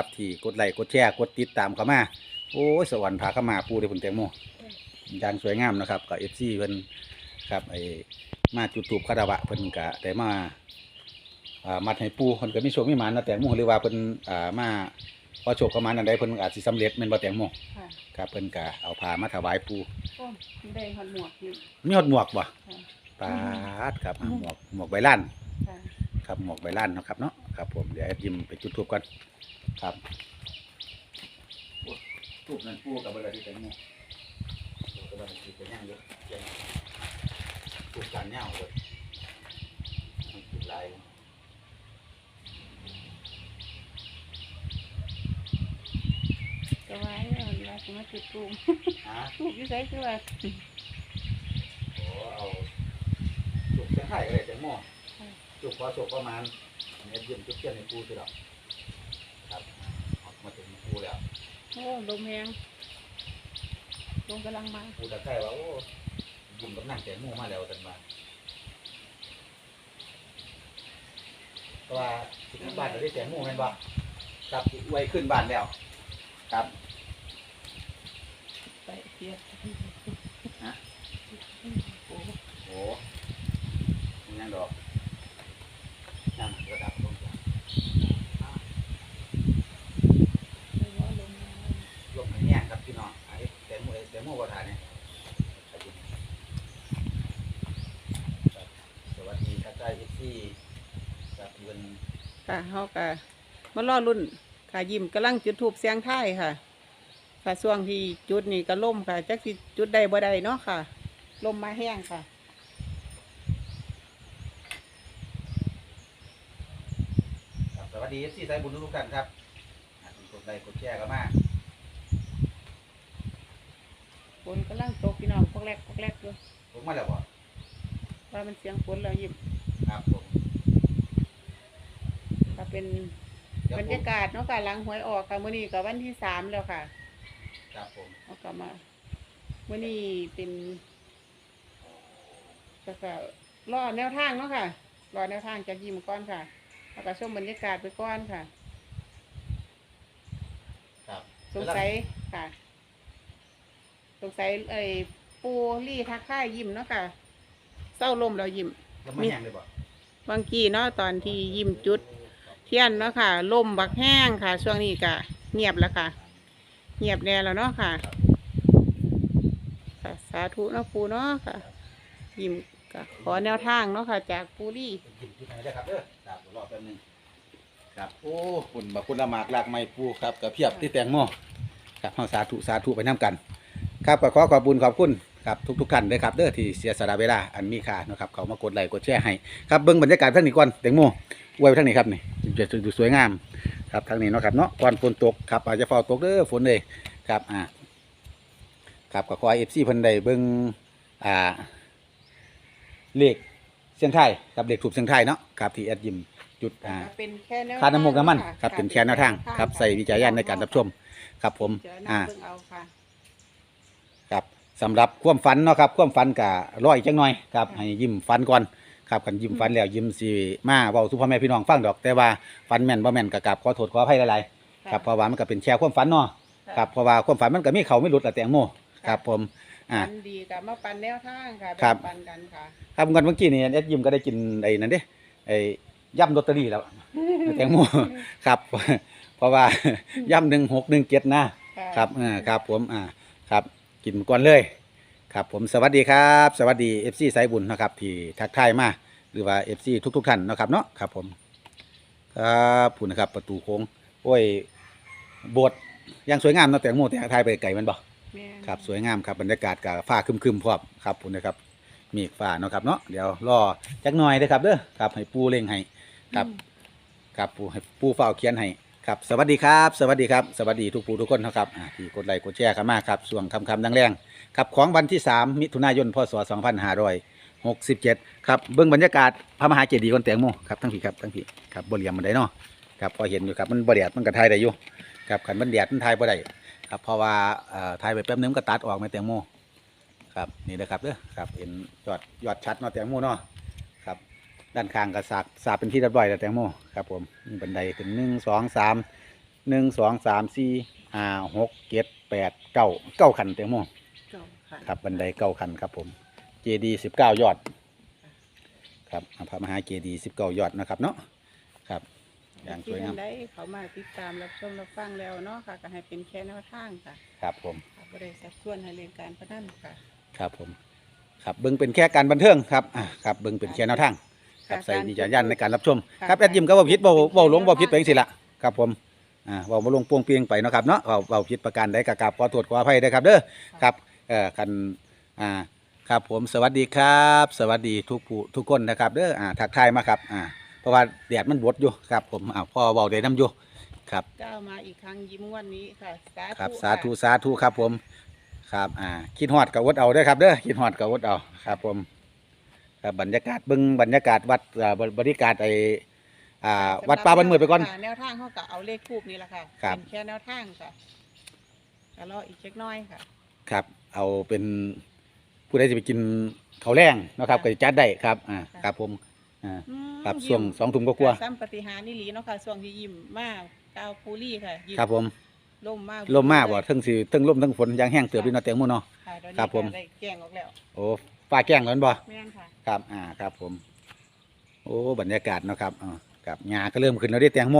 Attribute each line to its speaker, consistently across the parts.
Speaker 1: ครับที่กดไลค์กดแชร์กดติดตามเข้ามาโอ้ยสวรรค์พาเข้ามาปูได้ผลแตงโมอย่างสวยงามนะครับกับเอฟซีเพิ่นครับไอ้มาจุดตูบคาราวะเพิ่นก็ได้มาอ่ามัดให้ปูเพิ่นก็มีโชคมีหมานนะแตงโมหรือว่าเพิ่นอ่ามาพอโชคประมาณนั้นได้เพิ่นอาจสิสำเร็จแม่นบ่แตงโม
Speaker 2: ค่ะ
Speaker 1: ครับเพิ่นก็เอาผ้ามาถวายปู
Speaker 2: โอ้ได้หอดหมวกนี่
Speaker 1: มีฮอดหมวกบ่
Speaker 2: ค่ะ
Speaker 1: ปาดครับอ่าหมวกหมวกใบล้าน
Speaker 2: ค่ะ
Speaker 1: ครับหมวกใบล้านเนาะครับเนาะครับผมเดี๋ยวแอดยิมไปจุดทูบก่อน ครับทูบนั่นปูกับเบอร์ที่แตงโมก็ได้สิไปย่างเยอะเจียงทูบการย่างเลยมันติดลาย
Speaker 2: ก็ไว้เอาเวลาสิมาจุดตูม
Speaker 1: ฮะ
Speaker 2: ทูบอยู่ไสคือว่า
Speaker 1: โอ้เอาทูบเชียงไห้ก็ได้แตงโมทูบพอโศกประมาณแอดยิมจุดเทียนในปูสิหรอกครับออกมาถึง ปูแล้ว
Speaker 2: โอ้ลมแหงลมกำลังมา
Speaker 1: ปูตะไคร้ว่าโอ้ยิมกับนั่งแตงโมมาแล้วกันมาเพราะว่าสิขึ้นบ้านเราได้แตงโมแม่นบ่ครับสิไวขึ้นบ้านแล้ว ครับ
Speaker 2: ไปเสีย
Speaker 1: ฮะ
Speaker 2: โอ้
Speaker 1: โอ้มันยังดอกนั่งระดับลงจ้ะอ่า
Speaker 2: ไม่ว่าลมมา
Speaker 1: ลงมาแย่งครับพี่น้องไอ้แตงโมไอ้แตงโมบ่ทานเนี่ยครับผมครับสวัสดีครับได้ที่ครับเงิน
Speaker 2: ค่ะ เฮาก็มารอรุ่นค่ะยิ้มกำลังจุดทูบเสียงท้ายค่ะ ค่ะช่วงที่จุดนี่ก็ล่มค่ะจักสิจุดใดบ่ได้เนาะค่ะลมมาแห้งค่ะ
Speaker 1: ครับสวัสดีที่สายบุญทุกๆท่านครับอ่ากดไลค์กดแชร์กันมา
Speaker 2: ฝนกำลังตกพี่น้องพวกแรกพวกแรกอยู่
Speaker 1: ผมมาแล้วบ่
Speaker 2: ว่ามันเสียงฝนแล้วยิ้ม
Speaker 1: ครับผม
Speaker 2: ก็ เป็น
Speaker 1: เดี๋ยว
Speaker 2: บรร
Speaker 1: ผม
Speaker 2: ยากาศเนาะค่ะหลังหวยออกค่ะมื้อนี้ก็วันที่สามแล้วค่ะ
Speaker 1: ครับผม
Speaker 2: เอากลับมามื้อนี้เป็นก็ก็รอแนวทางเนาะค่ะรอแนวทางจากยิมก่อนค่ะแล้วก็ชมบรรยากาศไปก่อนค่ะ
Speaker 1: ครับ
Speaker 2: สงสัยค่ะ สงสัยไอ้ปูรี่ทักค่ายยิมเนาะค่ะเศร้าลมเรายิม
Speaker 1: แล้วมาแห้งเลยบ่
Speaker 2: บางกี้เนาะตอนที่ยิมจุด เทียนเนาะค่ะลมบักแห้งค่ะ ช่วงนี้ก็เงียบแล้วค่ะ เงียบแน่แล้วเนาะค่ะค่ะ สาธุเนาะปูเนาะค่ะ ยิ้มก็ขอแนวทางเนาะค่ะ จากปูรี่
Speaker 1: กินจุดไหนได้ครับเด้อครับรอแป๊บหนึงครับโอ้คุณบักคุณละหมากลากไม้ปูครับกับเพียบที่แตงโมครับเฮาสาธุสาธุไปนํกัน ครับก็ขอขอบคุญขอบคุณครับทุกๆท่านด้วยครับเด้อที่เสียสละเวลาอันมีค่านะครับเขามากดไลค์กดแชร์ให้ครับเบิ่งบรรยากาศท่างนี้ก่อนแตงโม ไว้ไว้ทางนี้ครับนี่จะดูสวยงามครับทางนี้เนาะครับเนาะก่อนฝนตกครับอาจจะฟ้าตกเด้อฝนเลยครับอ่าครับก็ขอเอฟซีเพิ่นได้เบิ่งอ่าเลขเสียงไทายครับเลขถูกเสียงไทายเนาะครับที่แอดยิมจุดอ่า
Speaker 2: เป็นแค่แนว
Speaker 1: ค่าน้ำมกน้ำมันะครับเป็นแค่แนวทางครับใส่วิจารณญาณในการรับชมครับผม
Speaker 2: เดี๋ยว
Speaker 1: อ่า
Speaker 2: น้ำเบิ่งเอาค่ะ
Speaker 1: ครับสำหรับความฝันเนาะครับความฝันกะร้อยจังหน่อยครับให้ยิ้มฝันก่อน ครับกันยิ้มฝันแล้วยิ้มสิมาเว้าสู่พ่อแม่พี่น้องฟังดอก แต่ว่าฝันแม่นบ่แม่นก็กราบขอโทษขออภัยหลายๆครับเพราะว่ามันก็เป็นแชร์ความฝันเนาะะครับเพราะว่าความฝันมันก็มีเขาไม่หลุดละแตงโมครับผมอ่า
Speaker 2: ปันดีกับมาปันแนวทางค่ะ
Speaker 1: ครับ
Speaker 2: แงปันกันค่ะ
Speaker 1: ครับเงินเมื่อกี้นี่เอ็ดยิมก็ได้กินไอ้นั่นเด้ไอ้ย่ำลอตเตอรี่แล้ว แตงโมครับ เพราะว่า ย่ำหนึ่งหกหนึ่งเจ็ดนะ
Speaker 2: ค่ะ
Speaker 1: ครับอ่าครับผม อ่า ครับ กินก่อนเลย ครับผม สวัสดีครับ สวัสดีเอฟซีสายบุญนะครับ ที่ทักทายมา หรือว่าเอฟซีทุกๆท่านนะครับเนาะครับผมครับผู้นะครับประตูโค้งโอ้ยโบสถ์ยังสวยงามเนาะแต่งโมแต่ทายไปไก่มันบ่
Speaker 2: แม่น
Speaker 1: ครับสวยงามครับบรรยากาศกับฟ้าครึมๆพร้อมครับผู้นะครับมีฟ้าเนาะครับเนาะเดี๋ยวรอจักหน่อยเด้อครับเด้อครับให้ปูเร่งให้ครับครับปูให้ปูเฝ้าเขียนให้ครับสวัสดีครับ สวัสดีครับสวัสดีทุกผู้ทุกคนนะครับอ่าที่กดไลค์กดแชร์กันมากครับส่วงคำคำดังแรงครับของวันที่ 3 มิถุนายนพศ 2567ครับเบื้องบรรยากาศพระมหาเจดีย์ก่อนแตงโมครับทั้งผีครับทั้งผีครับบริยามมันได้เนาะครับพอเห็นอยู่ครับมันบริยดมันก็ทายได้อยู่ครับขันมันแดดมันทายบ่ได้ครับเพราะว่าเอ่อทายไปแป๊บนึงมันก็ตัดออกไม่แตงโมครับนี่นะครับเด้อครับเห็นยอดยอดชัดเนาะแตงโมเนาะครับด้านข้างก็สากสากเป็นที่เรียบร้อยแล้วแตงโมครับผมมีบันไดขึ้นหนึ่งสองสามหนึ่งสองสามสี่ห้าหกเจ็ดแปดเก้าเก้าขันแตงโม
Speaker 2: เก้าค่ะ
Speaker 1: ครับบันไดเก้าขันครับผม เจดีสิบเก้ายอด ครับพระมหาเจดีสิบเก้ายอดนะครับเนาะครับ อย่างสวยงาม
Speaker 2: ที่ท่นได้เขามาติดตามรับชมรับฟังแล้วเนาะค่ะก็ให้เป็นแค่แนวทางค่ะ
Speaker 1: ครับผม
Speaker 2: ค่ะบ่ได้สักส่วนให้เล่นการพนันค่ะ
Speaker 1: ครับผม ครับเบิ่งเป็นแค่การบันเทิงครับอ่าครับเบิ่งเป็นแค่แนวทางครับ
Speaker 2: ค่ะ
Speaker 1: ใส่
Speaker 2: การ
Speaker 1: วิจารณญาณในการรับชม
Speaker 2: ค่ะ
Speaker 1: ครับแอดยิมก็บ่ผิดบ่บ่หลงบ่ผิดไปจังซี่ล่ะครับผมอ่าบ่บ่ลงปวงเปียงไปเนาะครับเนาะเว้าเว้าผิดประการใดก็กราบขอโทษขออภัยด้วยครับเด้อครับเอ่อคันอ่า ครับผมสวัสดีครับ สวัสดีทุกผู้ทุกคนนะครับเด้ออ่าทักทายมาครับอ่าเพราะว่าแดดมันบดอยู่ครับผมอ้าวพ่อเว้าได้นํอยู่ครับ
Speaker 2: ก้าวมาอีกครั้งยิ้มวันนี้ค่ะสาธุ
Speaker 1: ครับ
Speaker 2: ค่ะ
Speaker 1: สาธุสาธุครับผมครับอ่าคิดฮอดกับวดเอาเด้อครับเด้อคิดฮอดกับวดเอาครับผมครับบรรยากาศเบิ่งบรรยากาศวัดอ่าบริการไออ่าวัดป่าบันเมือดไปก่อน
Speaker 2: ค่ะแนวทางเขาก็เอาเลขคูบนี่แหละค่ะ
Speaker 1: ครับ
Speaker 2: เป็นแค่แนวทางค่ะก็รออีกเล็กน้อยค่ะ
Speaker 1: ครับ เอาเป็น ผู้ใดจะไปกินข้าวแรงเนาะครับ
Speaker 2: ค่ะ
Speaker 1: ก็จะจัดได้ครับอ่า
Speaker 2: ค่ะ
Speaker 1: ครับผมอ่า
Speaker 2: อืม
Speaker 1: ครับ
Speaker 2: ยิ้ม
Speaker 1: ช่วงสองทุ่มก็กลัวา
Speaker 2: ซ้ำปฏิหารนี่หลีเนาะค่ะช่วงที่ยิ้มมากกาวภูรี่ค่ะยิ้ม
Speaker 1: ครับผม
Speaker 2: ล่มมาก
Speaker 1: ลมมากบ่ทั้งสิทั้งลมทั้งฝนอยางแห้งเตือบพี่น้องเตียงหมู่เนาะ
Speaker 2: ค่ะตอนนี้
Speaker 1: ครับผม
Speaker 2: ก็ได้แกล้งออกแล้ว
Speaker 1: โอ้ฟ้าแกล้งแล้วแม่นบ่
Speaker 2: แม่นค่ะ
Speaker 1: ครับ อ่า ครับผม โอ้ บรรยากาศเนาะครับอ่าครับหญ้าก็เริ่มขึ้นแล้วเด้แตงโม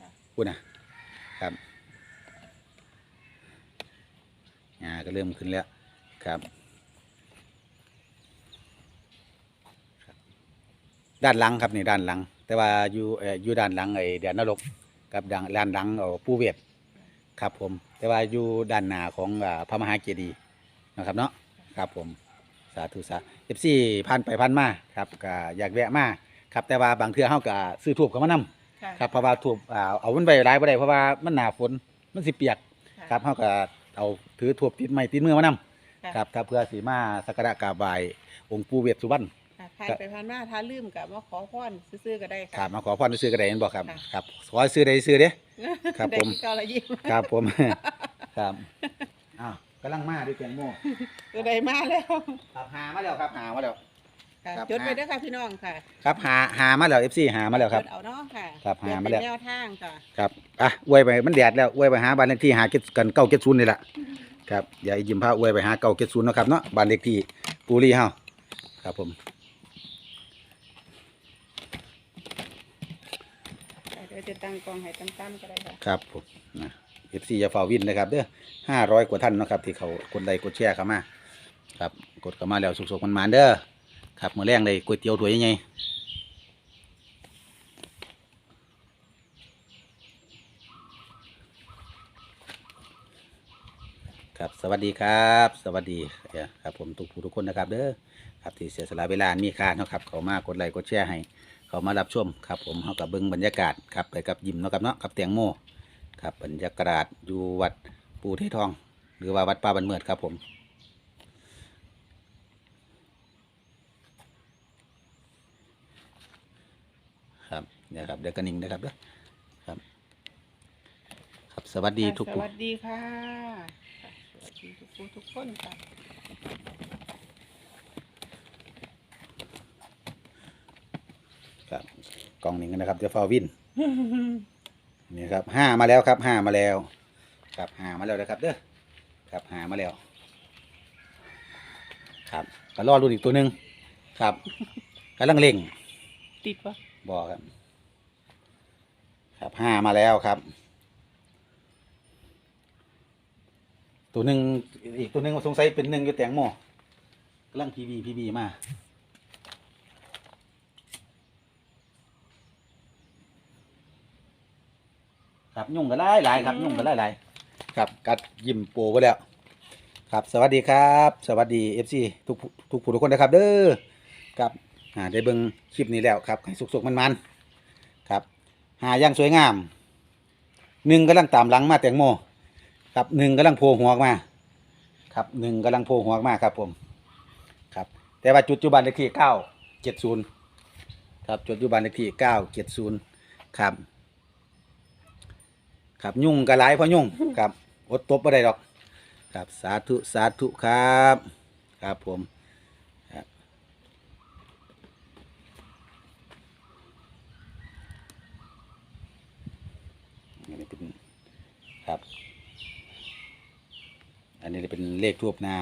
Speaker 2: ค่ะ
Speaker 1: พูดนะครับหญ้าก็เริ่มขึ้นแล้ว ครับครับ ด้านหลังครับนี่ด้านหลัง แต่ว่าอยู่เอ่ออยู่ด้านหลังไอ้เดียนนรกกับด้านด้านหลังเอาปูเวทครับผม แต่ว่าอยู่ด้านหน้าของอ่าพระมหาเจดีย์นะครับเนาะครับผมสาธุสาเอฟซีผ่านไปผ่านมาครับก็อยากแวะมาครับแต่ว่าบางเทื่อเฮาก็ซื้อทูบกับมานำ
Speaker 2: ค่ะ
Speaker 1: ครับเพราะว่าทูบอ่าเอามันไว้หลายบ่ได้เพราะว่ามันหนาฝนมันสิเปียก
Speaker 2: ค่ะ
Speaker 1: ครับเฮาก็เอาถือทูบติดไม้ติดมือมานำ
Speaker 2: ค่ะ
Speaker 1: ครับถ้าเพื่อสิมาสักการะกราบไหว้องค์ปู่เวสสุวรรณ
Speaker 2: ค่ะ ผ่านไปผ่านมาถ้าลืมกับมาขอพรซื้อๆก็ได้
Speaker 1: ครั
Speaker 2: ค่ะ
Speaker 1: บมาขอพรซื้อก็ได้เห็นบ่ครับ
Speaker 2: ค่ะ
Speaker 1: ครับขอให้ซื้อได้ซื้อเด้ ครับ
Speaker 2: ได้
Speaker 1: ผม
Speaker 2: ที่เก้าละยิ้ม
Speaker 1: ครับผม ครับอ้าวกำลังมาด้วยแตงโม
Speaker 2: ตัวใดมาแล้ว
Speaker 1: ครับหามาแล้วครับหามาแล้ว
Speaker 2: ค่ะ
Speaker 1: ครับ
Speaker 2: จดไปเด้วยค่ะพี่น้องค่ะ
Speaker 1: ครับหาหามาแล้ว FC หามาแล้วครับ
Speaker 2: จดเอาเนาะค่ะ
Speaker 1: ครับหามา
Speaker 2: เพื่อ
Speaker 1: แล้ว
Speaker 2: เป็นแนวทางค่ะ
Speaker 1: ครับอะอวยไปมันแดดแล้วอวยไปหาบ้านเลขที่หาเก็ดกันเก้าเก็ดศูนย์นี่แหละครับอย่าให้ยิ้มพาอวยไปหาเก้าเก็ดศูนย์นาะครับเนาะบ้านเลขที่ปูรีเฮาครับผม
Speaker 2: เดี๋ยวจะ ตั้งกล้องให้ตั้มๆก็ได้ค่ะ
Speaker 1: ครับผมนะเอฟซีจะฝ่าวินนะครับเด้อห้าร้อยกว่าท่านเนาะครับที่เขากดไลค์กดแชร์เข้ามาครับกดเข้ามาแล้วสุกๆมันมานๆเด้อครับมื้อแรงเลยก๋วยเตี๋ยวถ้วยใหญ่ครับสวัสดีครับ สวัสดีครับผมทุกผู้ทุกคนนะครับเด้อครับที่เสียสละเวลามีค่าเนาะครับเขามากดไลค์กดแชร์ให้ เขามารับชมครับผมเขากับเบิ้งบรรยากาศครับไปกับยิมเนาะครับเนาะกับเตียงโมครับบรรยากาศอยู่วัดปูเททอง หรือว่าวัดป่าบันเมือดครับผมครับเดี๋ยวครับเดี๋ยวกระนิ่งนะครับเด้อครับ ครับสวัสดีทุก
Speaker 2: ส
Speaker 1: ผู้
Speaker 2: วัสดีค่ะสวัสดีทุกผู้ทุกคนค่ะ
Speaker 1: ครับ กล่องหนึ่งนะครับเดี๋ยวฟาวินนี่ครับห้ามาแล้วครับห้ามาแล้ว ครับห้ามาแล้วนะครับเด้อครับห้ามาแล้ว ครับก็รอรุ่นอีกตัวหนึ่งครับกำลังเล่ง
Speaker 2: ติดปะ
Speaker 1: บอกครับ ครับห้ามาแล้วครับ ตัวหนึ่งอีกตัวหนึ่งสงสัยเป็นหนึ่งอยู่แตงโมกำลังพีบีพีบีมา ครับยุ่งกันหลายหลายครับ ยุ่งกันหลายหลายครับกัดยิ้มโปไปแล้ว ครับ สวัสดีครับ สวัสดีเอฟซีทุกผู้ทุกผู้ทุกคนนะครับ เด้อครับอ่าได้เบิ่งคลิปนี้แล้วครับให้สุกๆมันๆครับ หาอย่างสวยงามหนึ่งกำลังตามหลังมาแตงโมครับหนึ่งกำลังโผล่หัวออกมา ครับหนึ่งกำลังโผล่หัวออกมาครับผมครับ แต่ว่าจุดจุบันเลขที่เก้าเจ็ดศูนย์ครับจุดจุบันเลขที่เก้าเจ็ดศูนย์ครับ ครับยุ่งกระไรเพราะยุ่งครับอดตบไม่ได้หรอก ครับสาธุสาธุครับ ครับผมครับ อันนี้เป็นเลขทูบนา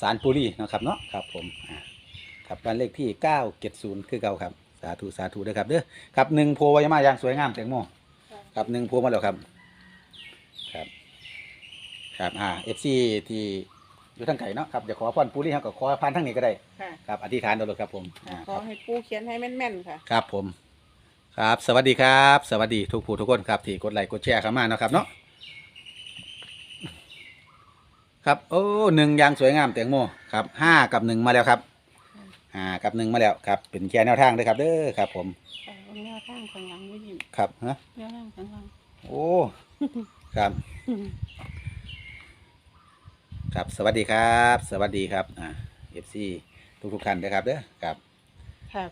Speaker 1: สารปุรีนะครับเนาะครับผมครับบ้านเลขที่เก้าเกต970คือเก่าครับ สาธุสาธุด้วยครับเด้อครับหนึ่งโพวายมาอย่างสวยงามแตงโม ครับหนึ่งโพมาแล้วครับ ครับครับอ่าเอฟซีที่อยู่ทางไก่เนาะครับเดี๋ยวขอพรปุรีครับก็ขอพานทางนี้ก็ได้
Speaker 2: ค่ะ
Speaker 1: ครับอธิษฐานเอาเลยครับผมอ่า
Speaker 2: ขอให้ปูเขียนให้แม่นๆค่ะ
Speaker 1: ครับผม ครับ สวัสดีครับ สวัสดีทุกผู้ทุกคนครับที่กดไลค์กดแชร์เข้ามาเนาะครับเนาะครับโอ้หนึ่งอยางสวยงามแตงโมครับห้ากับหนึ่งมาแล้วครับห้ากับหนึ่งมาแล้วครับ เป็นแค่แนวทางเลยครับเด้อครับ ผม
Speaker 2: ค่ะ เอาแนวทางข้างหลังไว้ยิ้ม
Speaker 1: ครับฮะ
Speaker 2: แนวทางข้างหลัง
Speaker 1: โอ้ครับ ครับ สวัสดีครับ สวัสดีครับอ่าเอฟซีทุกทุกๆท่านนะครับเด้อครับ
Speaker 2: ค่ะ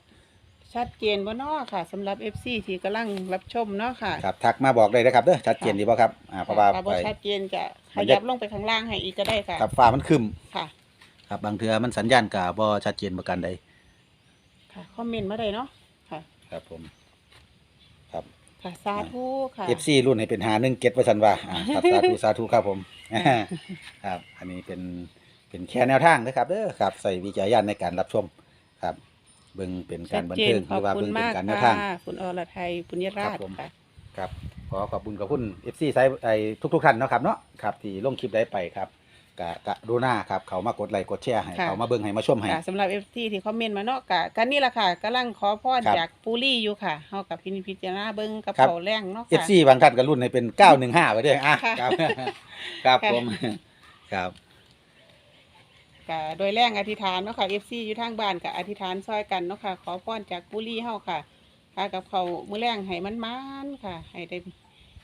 Speaker 2: ชัดเจนบ่เนาะค่ะสำหรับ FC ที่กำลังรับชมเนาะค่ะ
Speaker 1: ครับทักมาบอกได้นะครับเด้อชัดเจนดีป่ะครับอ่าเพราะว่า
Speaker 2: ถ้า
Speaker 1: ไป
Speaker 2: บ่ชัดเจนจะข
Speaker 1: มันจะ
Speaker 2: ยับลงไปข้างล่างให้อีกก็ได้ค่ะ
Speaker 1: ครับฟ้ามันครึม
Speaker 2: ค่ะ
Speaker 1: ครับบางเทือมันสัญญาณกับบ่ชัดเจนประกันใด
Speaker 2: ค่ะคอมเมนต์มาได้เนาะ ค่ะ
Speaker 1: ครับผม ครับ
Speaker 2: ค่ะสาธุค่ะ
Speaker 1: เอฟซีรุ่นให้เป็นหาหนึ่งเก็ตประสันว่าอ่าครับสาธุสาธุครับผมครับ อันนี้เป็นเป็นแค่แนวทางนะครับเด้อครับใส่วิจารณญาณในการรับชมครับเบิ่งเป็นกา
Speaker 2: ชั
Speaker 1: ร
Speaker 2: ด
Speaker 1: บัน
Speaker 2: เจน
Speaker 1: เทิงห
Speaker 2: ขอ
Speaker 1: รื
Speaker 2: บ
Speaker 1: อว่า
Speaker 2: คุณ
Speaker 1: เบิ่งเป็น
Speaker 2: มาก
Speaker 1: การแนวทาง
Speaker 2: ค่ะคุณอรไทยปุญญราช
Speaker 1: ครับผม
Speaker 2: ค่ะ
Speaker 1: ครับขอขอบคุณขอบคุณเอฟซีไซไอทุกทุกๆท่านเนาะครับเนาะครับที่ลงคลิปได้ไปครับ กะกะดูหน้าครับ เขามากดไลค์กดแชร์ให้
Speaker 2: ค่ะ
Speaker 1: เขามาเบิ่งให้มาชมให้
Speaker 2: ค่ะสำหรับ FT ที่คอมเมนต์มาเนาะกะกันนี่แหละค่ะกำลังขอพร
Speaker 1: ครับ
Speaker 2: จากปูรี่อยู่ค่ะเฮากับพินิจพิจารณาเบิ่งกับ
Speaker 1: ครับ
Speaker 2: เขาแรงเนาะ
Speaker 1: เอฟ
Speaker 2: ค่ะ
Speaker 1: ซีบางท่านก็รุ่นให้เป็นเก้าหนึ่งห้าไปด้วยอะ
Speaker 2: ค่ะ
Speaker 1: ครับ ครับ
Speaker 2: ค่ะ
Speaker 1: ผมครับ
Speaker 2: กะโดยแรงอธิษฐานเนาะค่ะ FC อยู่ทางบ้านกะอธิษฐานซอยกันเนาะค่ะ ขอพรจากปูรี่เฮาค่ะค่ะกับเขาวมื้อแรงให้มันมันๆค่ะ ให้ได้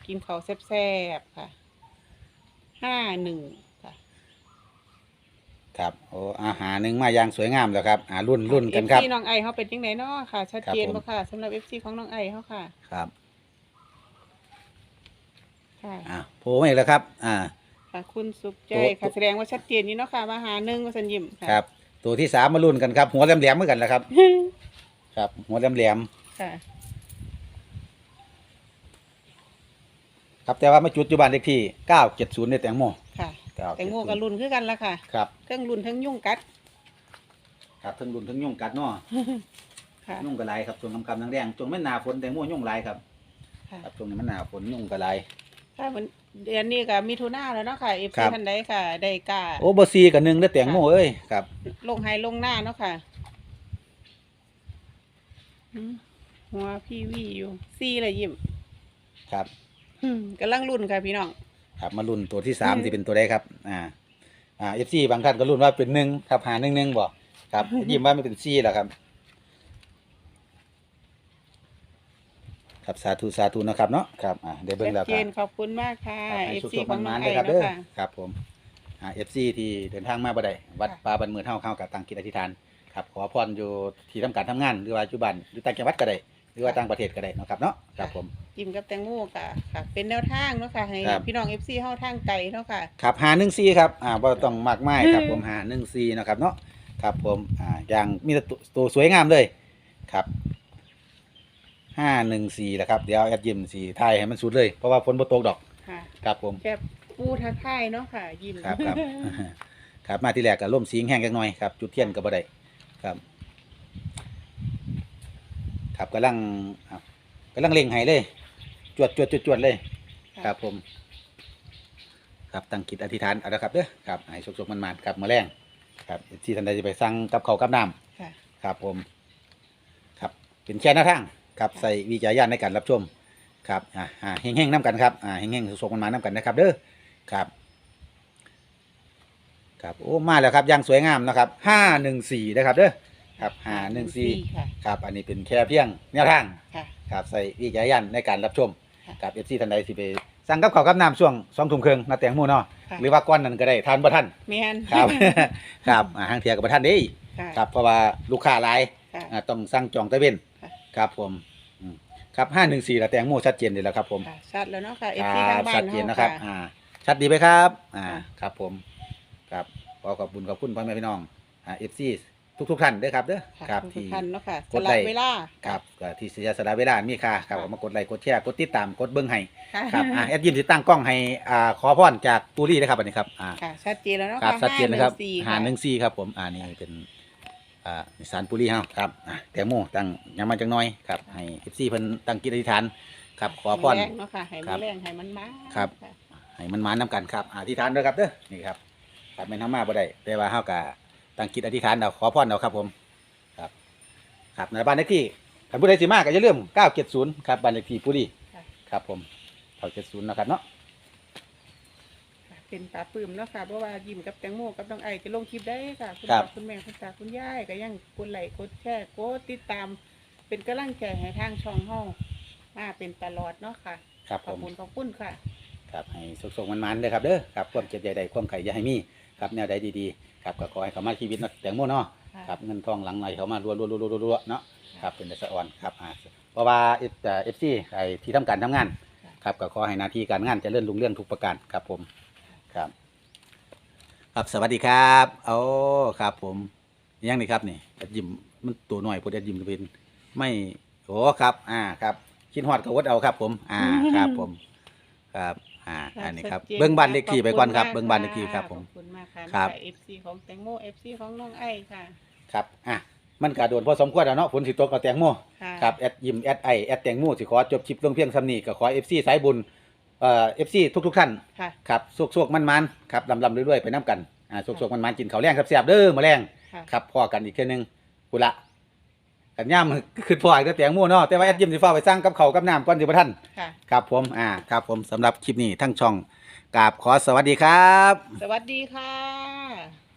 Speaker 2: กินข้าวแซ่บๆค่ะห้าหนึ่ง ค่ะ
Speaker 1: ครับโอ้อาหารหนึ่งมาอย่างสวยงามแล้วครับอ่ารุ่นรุ่นกันครับ
Speaker 2: FC น้องไอเฮาเป็นจังไดเนาะค่ะ ชัดเจน
Speaker 1: ครับผม
Speaker 2: บ่ค่ะสำหรับ FC ของน้องไอเฮาค่ะ
Speaker 1: ครับ
Speaker 2: ค่ะ
Speaker 1: อ่าโผล่มาอีกแล้วครับอ่า
Speaker 2: ค่ะคุณสุขใจ
Speaker 1: ตัว
Speaker 2: ค่ะแสดงว่าชัดเจนนี่เนาะค่ะมาหาหนึ่งว่าสัญญิมค่ะ
Speaker 1: ครับ ตัวที่สามมารุ่นกันครับ หัวแหลมๆเหมือนกันแหล้วครับ ครับ หัวแหลม
Speaker 2: ค่ะ
Speaker 1: ๆครับแต่ว่ามาจุดจุบันเลขที่เก้าเจ็ดศูนย์ในแตงโม
Speaker 2: ค่ะ
Speaker 1: เก้า
Speaker 2: แตงโมกับรุ่นคือกันละค่ะ
Speaker 1: ครับ
Speaker 2: เครื่องรุ่นทั้งยุ่งกัด
Speaker 1: ครับทั้งรุ่นทั้งยุ่งกัดเนาะ
Speaker 2: ค่ะ
Speaker 1: ยุ่งกระไรครับช่วงกำกำแดงๆช่วงไม่หนาฝนแตงโมยุ่งไรครับ
Speaker 2: ค่ะ
Speaker 1: ครับช่วงนี้มันหนาฝนยุ่งกระไร
Speaker 2: ค่ะมันเดือนนี้ก็มีทุนาแล้วเนาะค่ะเอฟ
Speaker 1: ครั
Speaker 2: ซี
Speaker 1: บ
Speaker 2: ท่านใดค่ะ ได้กล้า
Speaker 1: โอ้บซีกับหนึ่งได้อแตงโมเอ้ยครับ
Speaker 2: ลงไฮลงหน้าเนาะค่ะหืมหัวพี่วี่อยู่ซี่เลยยิ้ม
Speaker 1: ครับ
Speaker 2: หืมกำลังรุ่นค่ะพี่น้อง
Speaker 1: ครับมารุ่นตัวที่สาม
Speaker 2: อืม
Speaker 1: ที่เป็นตัวใดครับ อ่า อ่าเอฟซีบางท่านก็รุ่นว่าเป็นหนึ่งครับหาหนึ่งหนึ่งบ่ครับ ยิ้มว่าไม่เป็นซีแล้วครับ ครับสาธุสาธุนะครับเนาะครับอ่าได้เบิ่งแล้ว
Speaker 2: ชัด
Speaker 1: ค
Speaker 2: เจ
Speaker 1: รับ
Speaker 2: นขอบคุณมากค่ะ
Speaker 1: ครับ
Speaker 2: เอ
Speaker 1: ให้
Speaker 2: ฟ
Speaker 1: สุข
Speaker 2: ซี
Speaker 1: ๆ
Speaker 2: ของน้อ
Speaker 1: มั
Speaker 2: ง
Speaker 1: นๆ
Speaker 2: ไอ
Speaker 1: เลยครับ
Speaker 2: เนาะ
Speaker 1: เด้อ
Speaker 2: ค่ะ
Speaker 1: ครับผมอ่าเอฟซีที่เดินทางมาบ่ได้วัด
Speaker 2: ค่ะ
Speaker 1: ป่าบันเมือเฮาเข้ากับตั้งกิจอธิษฐานครับขอพรอยู่ที่ทำการทำงานหรือว่าอยู่บ้านอยู่ต่างจังหวัดก็ได้หรือว่าต่างประเทศก็ได้เนาะครับเนาะครับผม
Speaker 2: จิ้มกับแตงโมค่ะค่ะ เป็นแนวทางเนาะค่ะให้
Speaker 1: ครับ
Speaker 2: พี่น้องเอฟซีเข้าทางไกลเนาะค่ะ
Speaker 1: ครับหาหนึ่งซีครับอ่าบ่ต้องมากมายครับ
Speaker 2: อืม
Speaker 1: ผมหาหนึ่งซีนะครับเนาะครับผมอ่าอย่างมีแต่ตัวตัวสวยงามเลยครับห้าหนึ่งสี่แหละครับ เดี๋ยวแอดยิมสีไทยให้มันสุดเลย เพราะว่าฝนบ่ตกดอก
Speaker 2: ค่ะ
Speaker 1: ครับผม
Speaker 2: แค่ปูทักทายเนาะค่ะ ยิ้ม
Speaker 1: ครับครับ ครับมาที่แรกก็ล่มสีแห้งจักหน่อยครับ จุดเทียนก็บ่ได้ครับ ครับกำลังครับกำลังเล็งให้เลย จวดจวดจวดจวดเลยะครับผม ครับตั้งจิตอธิษฐานเอาละครับเด้อครับให้สุขๆมันๆครับมาแรงครับที่ท่านใดจะไปสั่งกับเขาวกับน้
Speaker 2: ค่ะำ
Speaker 1: ครับผม ครับเป็นแค่หน้าทางครับใส่วิจารณญาณในการรับชมครับอ่าอ่าเฮงๆน้ำกันครับอ่าเฮงๆสุขๆมันๆน้ำกันนะครับ เด้อครับ ครับโอ้มาแล้วครับยังสวยงามนะครับห้าหนึ่งสี่นะครับเด้อครับห้าหนึ่งสี่
Speaker 2: ค่ะ
Speaker 1: ครับ อันนี้เป็นแค่เพียงแนวทาง
Speaker 2: ค่ะ
Speaker 1: ครับใส่วิจารณญาณในการรับชม
Speaker 2: ค่ะ
Speaker 1: กับเอฟซีท่านใดสิไปสั่งกับข้าวกับน้ำช่วงสองทุ่มครึ่งนาแตงหมูเนาะ
Speaker 2: ค่ะ
Speaker 1: หรือว่าก้อนนั้นก็ได้ทานบ่ท่าน
Speaker 2: แมน
Speaker 1: ครับ ครับอ่าห้างเทียกับบ่ท่านเด้
Speaker 2: ค่ะ
Speaker 1: ครับเพราะว่าลูกค้าหลาย
Speaker 2: ค่ะ
Speaker 1: อ่าต้องสั่งจองตะเวน
Speaker 2: ค่ะ
Speaker 1: ครับผมอืมครับห้าหนึ่งสี่ละแตงโมชัดเจนเลยแล้วครับผม
Speaker 2: ค่ะชัดแล้วเนาะค่ะเอ
Speaker 1: ค
Speaker 2: ฟซี
Speaker 1: รั
Speaker 2: ทาง
Speaker 1: บ
Speaker 2: บ้า
Speaker 1: ชั
Speaker 2: น
Speaker 1: ดเจน
Speaker 2: เฮา
Speaker 1: นะครับ
Speaker 2: ค่ะ
Speaker 1: อ่า ชัดดีไหมครับ อ่า
Speaker 2: ค่ะ
Speaker 1: ครับผม ครับ ขอขอบคุณขอบคุณพ่อแม่พี่น้อง อ่าเอฟซี ทุกทุกๆท่านเด้อครับเด้อ
Speaker 2: ค่ะ
Speaker 1: ครับ
Speaker 2: ทุก
Speaker 1: ที่
Speaker 2: ท่านเนาะค่ะ
Speaker 1: ก
Speaker 2: ส
Speaker 1: ด
Speaker 2: ละ
Speaker 1: ไลค์
Speaker 2: เวลา
Speaker 1: ครับก็ที่เสียสละเวลามีค่าครับ
Speaker 2: ค่ะ
Speaker 1: เอามากดไลค์กดแชร์กดติดตามกดเบิ้งให้
Speaker 2: ค่ะ
Speaker 1: ครับอ่าแอดยิมสิตั้งกล้องให้อ่าขอพรจากตูรี่นะครับอันนี้ครับอ่า
Speaker 2: ค่ะชัดเจนแล้วเนาะ
Speaker 1: ครับ
Speaker 2: ค่ะ
Speaker 1: ชัดเจนนะครับ
Speaker 2: 514
Speaker 1: หาหนึ่งซี่ครับผมอ่านี่เป็นอ่านิสานปุรีเฮาครับอ่าแตงโมตั้งยังมาจังน้อยครับให้เอฟซีเพิ่นตั้งกิจอธิษฐานครับขอพร
Speaker 2: แรงเนาะค่ะให้
Speaker 1: ครั
Speaker 2: มัน
Speaker 1: บ
Speaker 2: แรงให้มันมา
Speaker 1: ครับะให้มันมานํกันครับอธิษฐานด้วยครับเด้อนี่ครับครับแม่นทำมาบ่ได้แต่ว่าเฮาก็ ตั้งกิจอธิษฐานเอาขอพรเอาครับผมครับครับในบ้านเลขที่คันผู้ใดสิมาก็อย่าลืม970ครับบ้านเลขที่ปุรี
Speaker 2: ค่ะ
Speaker 1: ครับผม970นะครับเนาะ
Speaker 2: ค่ะเป็นตาปลื้มเนาะค่ะเพราะว่ายิ้มกับแตงโมกับน้องไอจะลงคลิปได้ค่ะคุณ
Speaker 1: ครั
Speaker 2: พ่อบคุณแม่คุณตาคุณยายก็ยังกดไลค์กดแชร์กดติดตาม เป็นกำลังใจให้ทางช่องเฮามาเป็นตลอดเนาะค่ะ
Speaker 1: ครับ
Speaker 2: ข
Speaker 1: ผ
Speaker 2: อบ
Speaker 1: ม
Speaker 2: คุณขอบคุณค่ะ
Speaker 1: ครับให้สุขๆมันๆเด้อครับเด้อครับความเจ็บใหญ่ใดความไข่อย่าให้มี ครับแนวใดดีๆครับก็ขอให้เขามาชีวิตเนาะแตงโมเนาะ
Speaker 2: ค่ะ
Speaker 1: ครับเงินทองหลังไหลเขามารัวๆๆๆๆเนาะครับเป็นแต่สะออนครับอ่าเพราะว่าเอฟเอฟซีไอ้ที่ทำการทำงานครับก็ขอให้หน้าที่การงานเจะเลื่อนลุงเรื่องทุกประการครับผมครับ ครับสวัสดีครับโอ้ครับผมยังนี่ครับนี่แอดยิมมันตัวหน่อยพอดแอดยิมก็เป็นไม่โอ้ครับ อ่าครับคิดฮอดก็วดเอาครับ ผม อ่าครับผม ครับ อ่าอันนี้ครับ
Speaker 2: ชัดจน
Speaker 1: เบิ้งบ้านเลขที่ไปก่อนครับ
Speaker 2: ข
Speaker 1: เบิ้งบ้านเลขที่ครับผม
Speaker 2: ขอบคุณมากค่ะ
Speaker 1: ครับ
Speaker 2: เอฟซีของแตงโมเอฟซีของน้องไอค่ะ
Speaker 1: ครับอะมันกระโดดพอสมควรแล้วเนาะฝนสิตกกับแตงโม
Speaker 2: ค่ะ
Speaker 1: ครับแอดยิมแอดไอแอดแตงโมสิขอจบคลิปลงเพียงสำนีก็ขอเอฟซีสายบุญเอ่อเอฟซีทุกทุกๆท่าน
Speaker 2: ค่ะ
Speaker 1: ครับโชคๆมันๆครับลำลำๆรวยๆไปน้ำกันอ่าโชคๆมันๆกินข้าวแรงครับแซ่บๆเด้อมาแรง
Speaker 2: ค่ะ
Speaker 1: ครับพอกันอีกเทื่อนึงกุละ กันย่ามคือพออีกแล้วแตงโมเนาะแต่ว่าแอดยิมสิฟ้าไปสร้างกับเขาวกับน้ำก่อนสิบ่ท่าน
Speaker 2: ค่ะ
Speaker 1: ครับผมอ่าครับผมสำหรับคลิปนี้ทั้งช่องกราบขอสวัสดีครับ
Speaker 2: สวัสดีค่ะ